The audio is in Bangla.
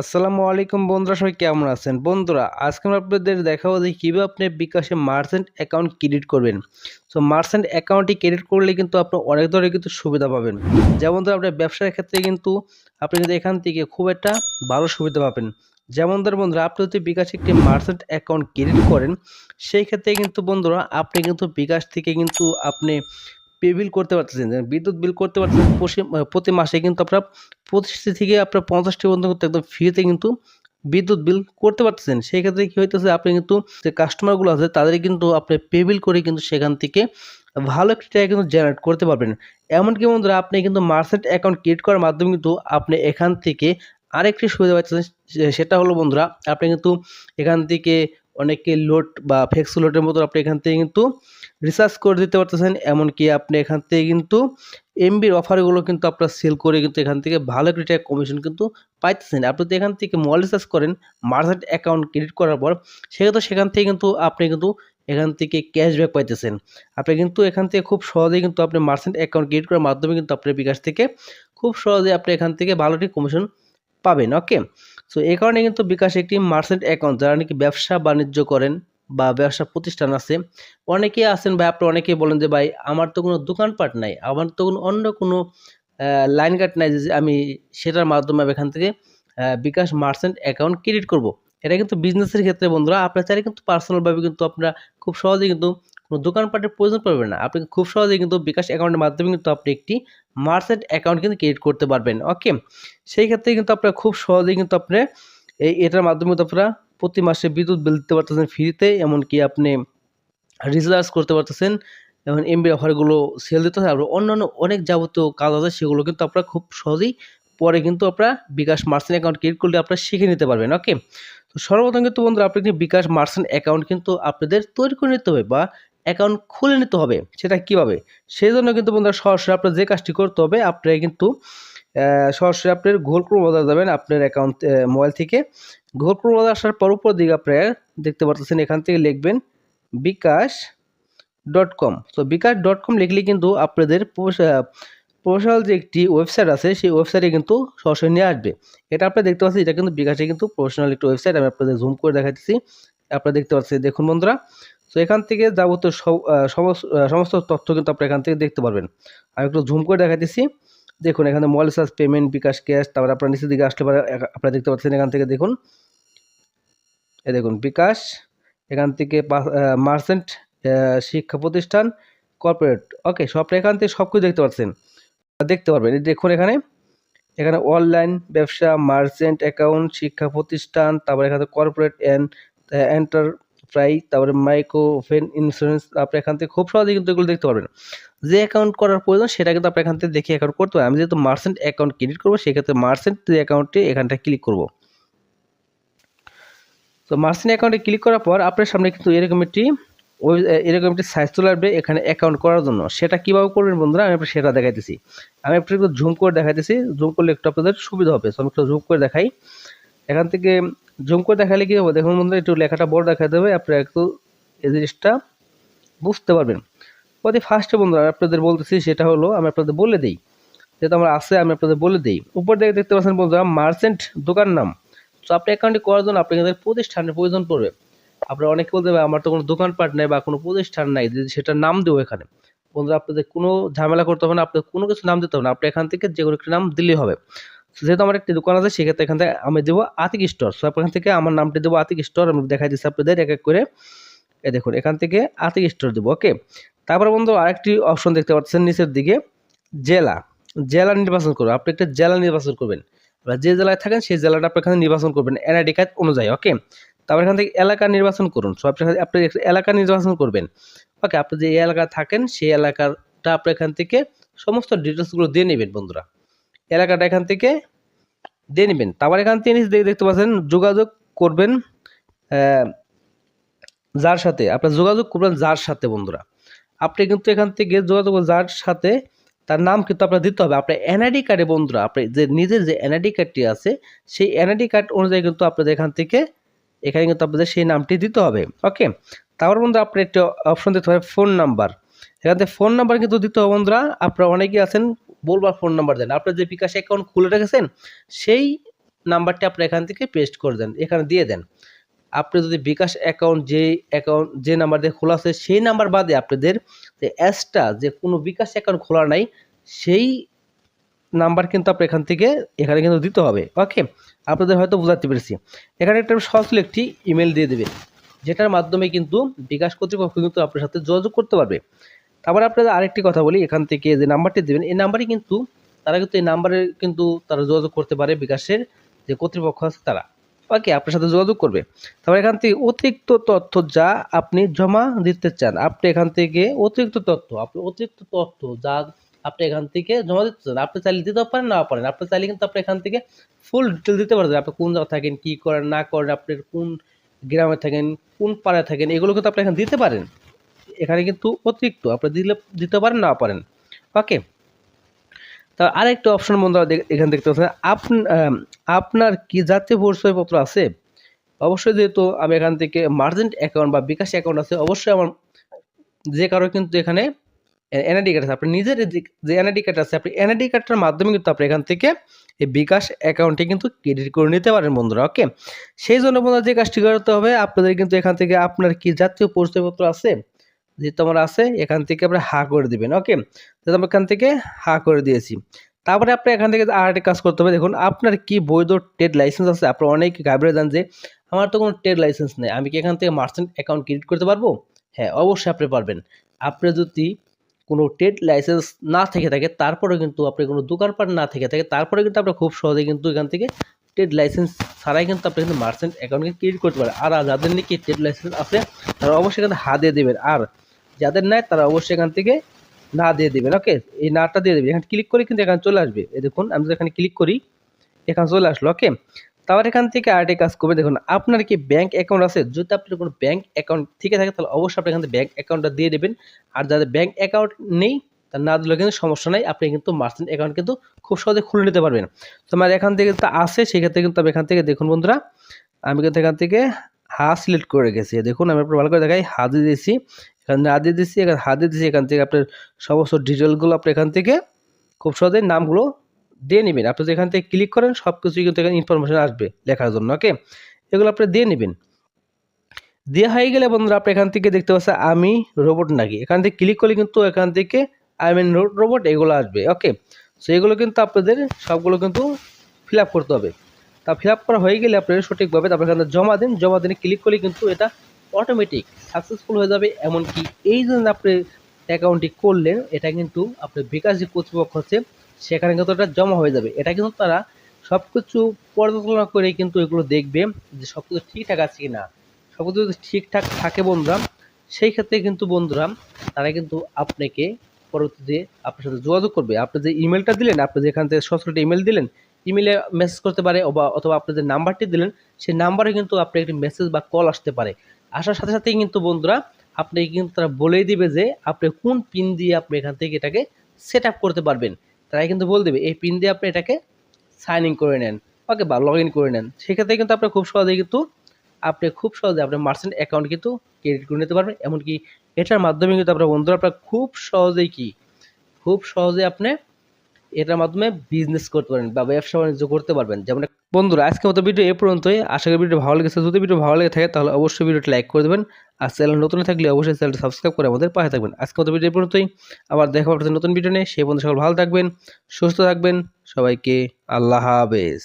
আসসালামু আলাইকুম বন্ধুরা, সবাই কেমন আছেন? বন্ধুরা, আজকে আমরা আপনাদের দেখাবো যে কীভাবে আপনি বিকাশে মার্চেন্ট অ্যাকাউন্ট ক্রেডিট করবেন। সো মার্চেন্ট অ্যাকাউন্টটি ক্রেডিট করলে কিন্তু আপনি অনেক ধরনের কিন্তু সুবিধা পাবেন। যেমন ধর আপনার ব্যবসার ক্ষেত্রে কিন্তু আপনি কিন্তু এখান থেকে খুব একটা ভালো সুবিধা পাবেন। যেমন ধর বন্ধুরা, আপনি যদি বিকাশে একটি মার্চেন্ট অ্যাকাউন্ট ক্রেডিট করেন, সেই ক্ষেত্রে কিন্তু বন্ধুরা, আপনি কিন্তু বিকাশ থেকে কিন্তু আপনি পে বিল করতে পারতেছেন বিদ্যুৎ বিল করতে পারতেছেন প্রতি মাসে কিন্তু আপনার পঁচিশটি থেকে আপনার পঞ্চাশটি পর্যন্ত একদম ফ্রিতে কিন্তু বিদ্যুৎ বিল করতে পারতেছেন। সেই ক্ষেত্রে কী হইতেছে, আপনি কিন্তু যে কাস্টমারগুলো আছে তাদের কিন্তু আপনি পে বিল করে কিন্তু সেখান থেকে ভালো একটি টাকা কিন্তু জেনারেট করতে পারবেন। এমনকি বন্ধুরা, আপনি কিন্তু মার্চেন্ট অ্যাকাউন্ট ক্রিয়েট করার মাধ্যমে কিন্তু আপনি এখান থেকে আরেকটি সুবিধা পাচ্ছেন সেটা হলো বন্ধুরা, আপনি কিন্তু এখান থেকে অনেকে লোড বা ফেক্স লোডের মতো আপনি এখান থেকে কিন্তু রিসার্চ করে দিতে পারতেছেন। এমনকি আপনি এখান থেকে কিন্তু এমবির অফারগুলো কিন্তু আপনার সেল করে কিন্তু এখান থেকে ভালো একটা টাকা কমিশন কিন্তু পাইতেছেন। আপনি যদি এখান থেকে মোবাইল রিচার্জ করেন মার্চেন্ট অ্যাকাউন্ট ক্রেডিট করার পর, সেক্ষেত্রে সেখান থেকে কিন্তু আপনি কিন্তু এখান থেকে ক্যাশব্যাক পাইতেছেন। আপনি কিন্তু এখান থেকে খুব সহজেই কিন্তু আপনি মার্চেন্ট অ্যাকাউন্ট ক্রিয়েট করার মাধ্যমে কিন্তু আপনার বিকাশ থেকে খুব সহজে আপনি এখান থেকে ভালো একটি কমিশন পাবেন। ওকে সো এই কারণে কিন্তু বিকাশ একটি মার্চেন্ট অ্যাকাউন্ট যারা নাকি ব্যবসা বাণিজ্য করেন বা ব্যবসা প্রতিষ্ঠান আছে, অনেকেই আছেন ভাই আপনি অনেকেই বলেন যে, ভাই, আমার তো কোনো দোকানপাট নাই, আমার তো কোনো অন্য কোনো লাইন কাট নাই যে আমি সেটার মাধ্যমে এখান থেকে বিকাশ মার্চেন্ট অ্যাকাউন্ট ক্রেডিট করব। এটা কিন্তু বিজনেসের ক্ষেত্রে বন্ধুরা, আপনার চাইলে কিন্তু পার্সোনালভাবে কিন্তু আপনারা খুব সহজেই কিন্তু কোনো দোকানপাটের প্রয়োজন পড়বে না। আপনি খুব সহজেই কিন্তু বিকাশ অ্যাকাউন্টের মাধ্যমে কিন্তু আপনি একটি মার্চেন্ট অ্যাকাউন্ট কিন্তু ক্রিয়েট করতে পারবেন, ওকে? সেই ক্ষেত্রে কিন্তু আপনারা খুব সহজেই কিন্তু আপনি এই এটার মাধ্যমে কিন্তু আপনারা প্রতি মাসে বিদ্যুৎ বিল দিতে পারতেছেন ফ্রিতে, এমনকি আপনি রিচার্জ করতে পারতেছেন, এবং এমবি অফারগুলো সেল দিতে আর অন্যান্য অনেক যাবতীয় কাজ আছে, সেগুলো কিন্তু আপনারা খুব সহজেই পরে কিন্তু আপনারা বিকাশ মার্চেন্ট অ্যাকাউন্ট ক্রিয়েট করলে আপনারা শিখে নিতে পারবেন, ওকে? তো সর্বপ্রথম কিন্তু বন্ধুরা, আপনি বিকাশ মার্চেন্ট অ্যাকাউন্ট কিন্তু আপনাদের তৈরি করে নিতে হবে, বা অ্যাকাউন্ট খুলে নিতে হবে, সেটা কীভাবে? সেই জন্য কিন্তু বন্ধুরা সরাসরি আপনার যে কাজটি করতে হবে, আপনার কিন্তু সরাসরি আপনার গুগল ক্রোম বাজার যাবেন, আপনার অ্যাকাউন্ট মোবাইল থেকে। গুগল ক্রোম বাজার আসার পর উপর দিকে আপনারা দেখতে পারতেছেন, এখান থেকে লিখবেন বিকাশ ডট কম তো বিকাশ ডট কম লিখলে কিন্তু আপনাদের প্রফেশনাল যে একটি ওয়েবসাইট আছে, সেই ওয়েবসাইটে কিন্তু সরাসরি নিয়ে আসবে। এটা আপনারা দেখতে পাচ্ছেন, এটা কিন্তু বিকাশে কিন্তু প্রফেশনাল একটি ওয়েবসাইট আমি আপনাদের জুম করে দেখাচ্ছি আপনারা দেখতে পাচ্ছেন, দেখুন বন্ধুরা তো এখান থেকে যাবতীয় সমস্ত সমস্ত তথ্য কিন্তু আপনারা এখান থেকে দেখতে পারবেন। আমি একটু ঝুম করে দেখাচ্ছি দেখুন, এখানে mobile recharge payment bKash cash তারপরে আপনার নিচের দিকে আসলে আপনারা দেখতে পাচ্ছেন এখান থেকে দেখুন। এ দেখুন, বিকাশ, এখান থেকে মার্চেন্ট শিক্ষা প্রতিষ্ঠান কর্পোরেট ওকে সব এখান থেকে সব কিছু দেখতে পাচ্ছেন। দেখতে পারবেন দেখুন এখানে এখানে অনলাইন ব্যবসা মার্চেন্ট অ্যাকাউন্ট শিক্ষা প্রতিষ্ঠান, তারপরে এখানে কর্পোরেট অ্যান্ড এন্টারপ্রাইজ তারপরে মাইক্রো মাইক্রোফেন ইন্স্যুরেন্স আপনি এখান থেকে খুব সহজেই কিন্তু এগুলো দেখতে পারবেন। যে অ্যাকাউন্ট করার প্রয়োজন, সেটা কিন্তু আপনি এখান থেকে দেখে অ্যাকাউন্ট করতে পারেন আমি যেহেতু মার্সেন্ট অ্যাকাউন্ট ক্রেডিট করব, সেক্ষেত্রে মার্চেন্ট যে অ্যাকাউন্টে এখানটা ক্লিক করব। তো মার্সেন্ট অ্যাকাউন্টে ক্লিক করার পর আপনার সামনে কিন্তু এরকম একটি ওই এরকম একটি সাইজ চলে আসবে এখানে অ্যাকাউন্ট করার জন্য। সেটা কীভাবে করবেন বন্ধুরা, আমি আপনার সেটা দেখাইতেছি। আমি একটু একটু জুম করে দেখাইতেছি। জুম করলে একটু আপনাদের সুবিধা হবে। তো আমি একটু জুম করে দেখাই। এখান থেকে জুম করে দেখালে কি হবে? দেখুন বন্ধুরা, একটু লেখাটা বড় দেখা দেবে আপনারা একটু এই জিনিসটা বুঝতে পারবেন। প্রতি ফার্স্টে বন্ধুরা, আমি আপনাদের বলতেছি, সেটা হলো, আমি আপনাদের বলে দিই। যেহেতু আমার আছে, আমি আপনাদের বলে দিই। উপর দিকে দেখতে পাচ্ছেন বন্ধুরা মার্চেন্ট দোকান নাম। তো আপনি অ্যাকাউন্টটি করার জন্য আপনাদের প্রতিষ্ঠানের প্রয়োজন পড়বে। আপনারা অনেকে বলতে পারে আমার তো কোনো দোকানপাট নাই বা কোনো প্রতিষ্ঠান নাই, যদি সেটার নাম দেবো এখানে। বন্ধুরা, আপনাদের কোনো ঝামেলা করতে হবে না, আপনাদের কোনো কিছু নাম দিতে হবে না। আপনি এখান থেকে যে কোনো একটি নাম দিলেই হবে। যেহেতু আমার একটি দোকান আছে, সেক্ষেত্রে এখান থেকে আমি দেবো আতিক স্টোর। সো এখান থেকে আমার নামটি দেবো আতিক স্টোর, আমি দেখাই দিচ্ছি আপনাদের এক এক করে। এ দেখুন, এখান থেকে আতিক স্টোর দেবো ওকে তারপরে বন্ধু আরেকটি অপশন দেখতে পাচ্ছেন নিচের দিকে, জেলা। জেলা নির্বাচন করবেন আপনি একটা জেলা নির্বাচন করবেন। এবার যে জেলায় থাকেন, সেই জেলাটা আপনি এখানে নির্বাচন করবেন, এনআইডি কার্ড অনুযায়ী ওকে তারপর এখান থেকে এলাকা নির্বাচন করুন। সো আপনি এলাকা নির্বাচন করবেন ওকে আপনি যে এলাকা থাকেন, সেই এলাকাটা আপনি এখান থেকে সমস্ত ডিটেলসগুলো দিয়ে নেবেন বন্ধুরা। এলাকাটা এখান থেকে দিয়ে নেবেন। তারপর এখান থেকে দেখতে পাচ্ছেন, যোগাযোগ করবেন যার সাথে, আপনার যোগাযোগ করবেন যার সাথে, বন্ধুরা। আপনি কিন্তু এখান থেকে যোগাযোগ যার সাথে, তার নাম কিন্তু আপনার দিতে হবে। আপনার এনআইডি কার্ডে বন্ধুরা, আপনি যে নিজের যে এনআইডি কার্ডটি আছে, সেই এনআইডি কার্ড অনুযায়ী কিন্তু আপনাদের এখান থেকে, এখানে কিন্তু আপনাদের সেই নামটি দিতে হবে। ওকে তারপর বন্ধু আপনি একটি অপশন দিতে হবে ফোন নাম্বার এখান থেকে ফোন নাম্বার কিন্তু দিতে হবে, বন্ধুরা। আপনারা অনেকেই আছেন বলবার ফোন নাম্বার দেন। আপনার যে বিকাশ অ্যাকাউন্ট খুলে রেখেছেন, সেই নাম্বারটি আপনি এখান থেকে পেস্ট করে দেন, এখানে দিয়ে দেন। আপনি যদি বিকাশ অ্যাকাউন্ট যে অ্যাকাউন্ট যে নাম্বার দিয়ে খোলা আছে, সেই নাম্বার বাদে আপনাদের যে অ্যাসটা যে কোনো বিকাশ অ্যাকাউন্ট খোলা নাই, সেই নাম্বার কিন্তু আপনি এখান থেকে, এখানে কিন্তু দিতে হবে। ওকে আপনাদের হয়তো বোঝাতে পেরেছি। এখানে একটা সরাসরি একটি ইমেল দিয়ে দেবেন যেটার মাধ্যমে কিন্তু বিকাশ কর্তৃপক্ষ কিন্তু আপনার সাথে যোগাযোগ করতে পারবে। তারপরে আপনাদের আরেকটি কথা বলি, এখান থেকে যে নাম্বারটি দেবেন, এই নাম্বারই কিন্তু তারা কিন্তু এই নাম্বারে কিন্তু তারা যোগাযোগ করতে পারে বিকাশের যে কর্তৃপক্ষ আছে তারা। ওকে আপনার সাথে যোগাযোগ করবে। তারপর এখান থেকে অতিরিক্ত তথ্য যা আপনি জমা দিতে চান, আপনি এখান থেকে অতিরিক্ত তথ্য, আপনি অতিরিক্ত তথ্য যা আপনি এখান থেকে জমা দিতে চান, আপনি চাইলে দিতেও পারেন না পারেন। আপনি চাইলে কিন্তু আপনি এখান থেকে ফুল ডিটেল দিতে পারবেন, আপনি কোন জায়গায় থাকেন, কী করেন, না করেন, আপনি কোন গ্রামে থাকেন, কোন পাড়ায় থাকেন, এগুলো কিন্তু আপনি এখানে দিতে পারেন। এখানে কিন্তু অতিরিক্ত, আপনি দিলে, দিতে পারেন, না পারেন। ওকে? তা আরেকটা অপশন বন্ধুরা এখানে দেখতে পাচ্ছেন আপন- আপনার কি জাতীয় পরিচয়পত্র আছে? অবশ্যই যেহেতু আমি এখান থেকে মার্জেন্ট অ্যাকাউন্ট বা বিকাশ অ্যাকাউন্ট আছে, অবশ্যই আমার যে কারও কিন্তু এখানে এনআইডি কার্ড আছে। আপনি নিজের যে এনআইডি কার্ড আছে, আপনি এনআইডি কার্ডটার মাধ্যমে কিন্তু আপনি এখান থেকে এই বিকাশ অ্যাকাউন্টে কিন্তু ক্রেডিট করে নিতে পারেন বন্ধুরা, ওকে? সেই জন্য বন্ধুরা যে কাজটি করতে হবে, আপনাদের কিন্তু এখান থেকে আপনার কি জাতীয় পরিচয়পত্র আছে যে তোমার আছে, এখান থেকে আপনি হা করে দিবেন ওকে তো আমি এখান থেকে হা করে দিয়েছি। তারপরে আপনি এখান থেকে আর একটা কাজ করতে হবে, দেখুন, আপনার কি বৈধ ট্রেড লাইসেন্স আছে? আপনার অনেক গাইবরে যান যে, আমার তো কোনো ট্রেড লাইসেন্স নেই, আমি কি এখান থেকে মার্চেন্ট অ্যাকাউন্ট ক্রিয়েট করতে পারব? হ্যাঁ অবশ্যই আপনি পারবেন। আপনি যদি কোনো ট্রেড লাইসেন্স না থেকে থাকে তারপরে কিন্তু আপনি কোনো দোকানপাট না থেকে থাকে তারপরে কিন্তু আপনি খুব সহজে কিন্তু এখান থেকে ট্রেড লাইসেন্স ছাড়াই কিন্তু আপনি কিন্তু মার্চেন্ট অ্যাকাউন্ট ক্রিয়েট করতে পারেন। আর যাদের নাকি ট্রেড লাইসেন্স আছে, তারা অবশ্যই এখানে হা দিয়ে দেবেন। আর যাদের নাই, তারা অবশ্যই এখান থেকে না দিয়ে দেবেন ওকে এই নাটা দিয়ে দেবেন। এখানে ক্লিক করে কিন্তু এখানে চলে আসবে। এই দেখুন, আমি যদি এখানে ক্লিক করি, এখানে চলে আসলো ওকে তারপর এখান থেকে আরেকটি কাজ করবে। দেখুন, আপনার কি ব্যাংক অ্যাকাউন্ট আছে? যদি আপনার কোনো ব্যাংক অ্যাকাউন্ট থেকে থাকে, তাহলে অবশ্যই আপনি এখান থেকে ব্যাংক অ্যাকাউন্টটা দিয়ে দেবেন। আর যাদের ব্যাংক অ্যাকাউন্ট নেই তার না দিলেও কিন্তু সমস্যা নাই আপনি কিন্তু মার্চেন্ট অ্যাকাউন্ট কিন্তু খুব সহজে খুলে নিতে পারবেন তো আমার এখান থেকে তো আছে সেক্ষেত্রে কিন্তু আমি এখান থেকে দেখুন বন্ধুরা আমি কিন্তু এখান থেকে হা সিলেক্ট করে রেখেছি দেখুন আমি আপনার ভালো করে দেখাই হা দিয়ে দিয়েছি এখানে না দিয়ে দিচ্ছি এখানে হাত দিয়ে দিচ্ছি এখান থেকে আপনার সমস্ত ডিটেলগুলো আপনি এখান থেকে খুব সহজে নামগুলো দিয়ে নেবেন আপনি যদি এখান থেকে ক্লিক করেন সব কিছুই কিন্তু এখানে ইনফরমেশন আসবে লেখার জন্য ওকে এগুলো আপনি দিয়ে নেবেন দেওয়া হয়ে গেলে বন্ধুরা আপনি এখান থেকে দেখতে পাচ্ছেন আমি রোবট নাকি এখান থেকে ক্লিক করলে কিন্তু এখান থেকে আই মিন রোবট এগুলো আসবে ওকে সো এগুলো কিন্তু আপনাদের সবগুলো কিন্তু ফিল করতে হবে। তা ফিল করা হয়ে গেলে আপনারা সঠিকভাবে তারপর এখানে জমা দিন, জমা দিনে ক্লিক করলে কিন্তু এটা অটোমেটিক সাকসেসফুল হয়ে যাবে। এমনকি এই জন্য আপনি অ্যাকাউন্টটি করলেন, এটা কিন্তু আপনার বিকাশ যে কর্তৃপক্ষ আছে, সেখানে কিন্তু এটা জমা হয়ে যাবে। এটা কিন্তু তারা সব কিছু পর্যালোচনা করে কিন্তু এগুলো দেখবে যে সব কিছু ঠিকঠাক আছে কি না সব কিছু যদি ঠিকঠাক থাকে বন্ধুরা, সেই ক্ষেত্রে কিন্তু বন্ধুরা, তারা কিন্তু আপনাকে পরবর্তীতে আপনার সাথে যোগাযোগ করবে। আপনি যে ইমেলটা দিলেন, আপনি যেখান থেকে সরাসরি ইমেল দিলেন ইমেলে মেসেজ করতে পারে অবা অথবা আপনি যে নাম্বারটি দিলেন, সেই নাম্বারে কিন্তু আপনি একটি মেসেজ বা কল আসতে পারে। আসার সাথে সাথেই কিন্তু বন্ধুরা, আপনি কিন্তু তারা বলেই দিবে যে আপনি কোন পিন দিয়ে আপনি এখান থেকে এটাকে সেট আপ করতে পারবেন। তারাই কিন্তু বলে দেবে, এই পিন দিয়ে আপনি এটাকে সাইন ইন করে নেন ওকে বা লগ ইন করে নেন। সেক্ষেত্রে কিন্তু আপনি খুব সহজেই কিন্তু, আপনি খুব সহজে আপনার মার্চেন্ট অ্যাকাউন্ট কিন্তু ক্রেডিট করে নিতে পারবেন। এমনকি এটার মাধ্যমে কিন্তু আপনার বন্ধুরা আপনার খুব সহজেই কি, খুব সহজে আপনি এটার মাধ্যমে বিজনেস করতে পারেন বা ব্যবসা বাণিজ্য করতে পারবেন। যেমন বন্ধুরা আজকে মতো ভিডিও এ পর্যন্তই। আশা করি ভিডিও ভালো লেগেছে। যদি ভিডিও ভালো লেগে থাকে, তাহলে অবশ্যই ভিডিওটি লাইক করে দেবেন। আর চ্যানেল নতুন থাকলে অবশ্যই চ্যানেলটি সাবস্ক্রাইব করে আমাদের পাশে থাকবেন। আজকে মতো ভিডিও এ পর্যন্তই। আবার দেখা হবে নতুন ভিডিও নিয়ে। সেই পর্যন্ত সকল ভালো থাকবেন, সুস্থ থাকবেন। সবাইকে আল্লাহ হাফেজ।